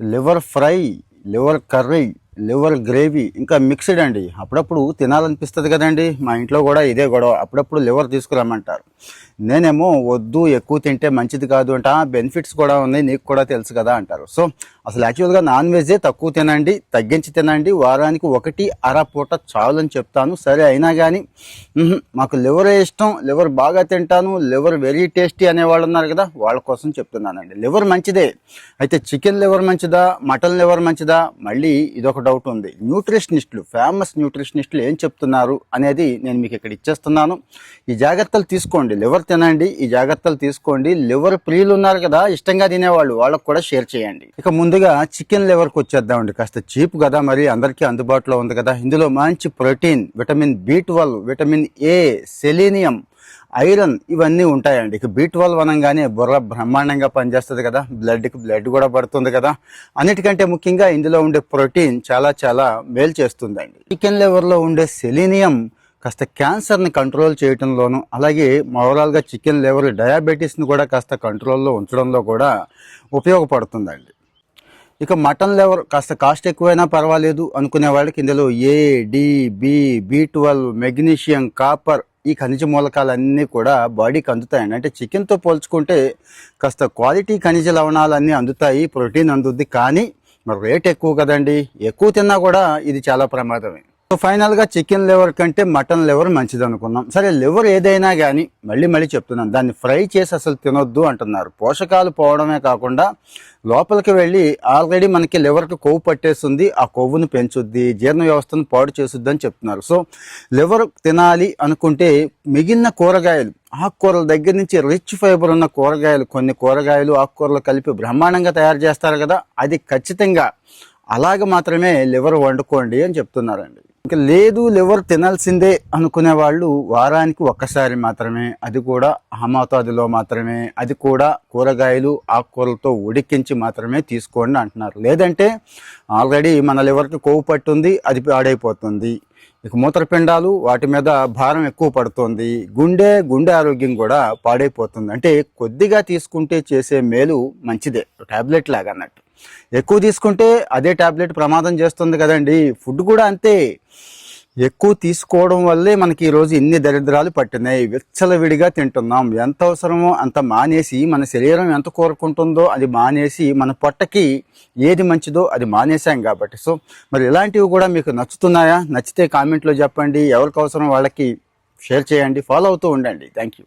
Liver fry liver curry liver gravy ఇంకా mixed అండి. అప్పుడప్పుడు తినాలనిపిస్తుంది కదండి. మా ఇంట్లో కూడా ఇదే గొడవ. అప్పుడప్పుడు లివర్ తీసుకురమ్మంటారు. నేనేమో వద్దు ఎక్కువ తింటే మంచిది కాదు అంట. బెనిఫిట్స్ కూడా ఉన్నాయి నీకు కూడా తెలుసు కదా అంటారు. సో అసలు యాక్చువల్గా నాన్ వెజే తక్కువ తినండి తగ్గించి తినండి. వారానికి ఒకటి అర పూట చాలు అని చెప్తాను. సరే అయినా కానీ మాకు లివరే ఇష్టం. లివర్ బాగా తింటాను. లివర్ వెరీ టేస్టీ అనేవాళ్ళు ఉన్నారు కదా వాళ్ళ కోసం చెప్తున్నానండి. లివర్ మంచిదే. అయితే చికెన్ లివర్ మంచిదా? మటన్ లివర్ మంచిదా? మళ్ళీ ఇదొకటి డౌట్ ఉంది. న్యూట్రిషనిస్టులు ఫేమస్ న్యూట్రిషనిస్టులు ఏం చెప్తున్నారు అనేది నేను మీకు ఇక్కడ ఇచ్చేస్తున్నాను. ఈ జాగ్రత్తలు తీసుకోండి. లివర్ తినండి. ఈ జాగ్రత్తలు తీసుకోండి. లివర్ ప్రియులు ఉన్నారు కదా ఇష్టంగా తినేవాళ్ళు వాళ్ళకు కూడా షేర్ చేయండి. ఇక ముందుగా చికెన్ లివర్కి వచ్చేద్దామండి. కాస్త చీప్ కదా మరి అందరికీ అందుబాటులో ఉంది కదా. ఇందులో మంచి protein vitamin B twelve vitamin A selenium iron ఇవన్నీ ఉంటాయండి. ఇక బీ ట్వెల్వ్ అనగానే బుర్ర బ్రహ్మాండంగా పనిచేస్తుంది కదా. బ్లడ్కి బ్లడ్ కూడా పడుతుంది కదా. అన్నిటికంటే ముఖ్యంగా ఇందులో ఉండే ప్రోటీన్ చాలా చాలా మేలు చేస్తుందండి. చికెన్ లివర్లో ఉండే సెలీనియం కాస్త క్యాన్సర్ని కంట్రోల్ చేయడంలోనూ అలాగే ఓవరాల్గా చికెన్ లివర్ డయాబెటీస్ని కూడా కాస్త కంట్రోల్లో ఉంచడంలో కూడా ఉపయోగపడుతుందండి. ఇక మటన్ లెవర్ కాస్త కాస్ట్ ఎక్కువైనా పర్వాలేదు. అనుకునే వాళ్ళకి ఇందులో A D B B twelve magnesium copper ఈ ఖనిజ మూలకాలన్నీ కూడా బాడీకి అందుతాయండి. అంటే చికెన్తో పోల్చుకుంటే కాస్త క్వాలిటీ ఖనిజ లవణాలన్నీ అందుతాయి ప్రోటీన్ అందుద్ది. కానీ మరి రేట్ ఎక్కువ కదండి. ఎక్కువ తిన్నా కూడా ఇది చాలా ప్రమాదమే. సో ఫైనల్గా చికెన్ లివర్ కంటే మటన్ లివర్ మంచిది అనుకున్నాం సరే లివర్ ఏదైనా కానీ మళ్ళీ మళ్ళీ చెప్తున్నాను. దాన్ని ఫ్రై చేసి అసలు తినొద్దు అంటున్నారు. పోషకాలు పోవడమే కాకుండా లోపలికి వెళ్ళి ఆల్రెడీ మనకి లివర్కి కొవ్వు పట్టేస్తుంది. ఆ కొవ్వును పెంచుద్ది జీర్ణ వ్యవస్థను పాడు చేస్తుంది అని చెప్తున్నారు. సో లివర్ తినాలి అనుకుంటే మిగిలిన కూరగాయలు ఆకుకూరల దగ్గర నుంచి రిచ్ ఫైబర్ ఉన్న కూరగాయలు కొన్ని కూరగాయలు ఆకుకూరలు కలిపి బ్రహ్మాండంగా తయారు చేస్తారు కదా అది ఖచ్చితంగా అలాగ మాత్రమే లివర్ వండుకోండి అని చెప్తున్నారండి. ఇంకా లేదు లివర్ తినాల్సిందే అనుకునే వాళ్ళు వారానికి ఒక్కసారి మాత్రమే. అది కూడా మోతాదులో మాత్రమే. అది కూడా కూరగాయలు ఆకుకూరలతో ఉడికించి మాత్రమే తీసుకోండి అంటున్నారు. లేదంటే ఆల్రెడీ మన లివర్కి కొవ్వు పట్టుంది అది పాడైపోతుంది. ఇక మూత్రపిండాలు వాటి మీద భారం ఎక్కువ పడుతుంది. గుండె గుండె ఆరోగ్యం కూడా పాడైపోతుంది. అంటే కొద్దిగా తీసుకుంటే చేసే మేలు మంచిదే. టాబ్లెట్ లాగా అన్నట్టు ఎక్కువ తీసుకుంటే అదే టాబ్లెట్ ప్రమాదం చేస్తుంది కదండి. ఫుడ్ కూడా అంతే. ఎక్కువ తీసుకోవడం వల్లే మనకి ఈరోజు ఇన్ని దరిద్రాలు పట్టినాయి. విచ్చలవిడిగా తింటున్నాం. ఎంత అవసరమో అంత మానేసి మన శరీరం ఎంత కోరుకుంటుందో అది మానేసి మన పొట్టకి ఏది మంచిదో అది మానేసాం కాబట్టి. సో మరి ఇలాంటివి కూడా మీకు నచ్చుతున్నాయా? నచ్చితే కామెంట్లో చెప్పండి. ఎవరికి అవసరం వాళ్ళకి షేర్ చేయండి. ఫాలో అవుతూ ఉండండి. Thank you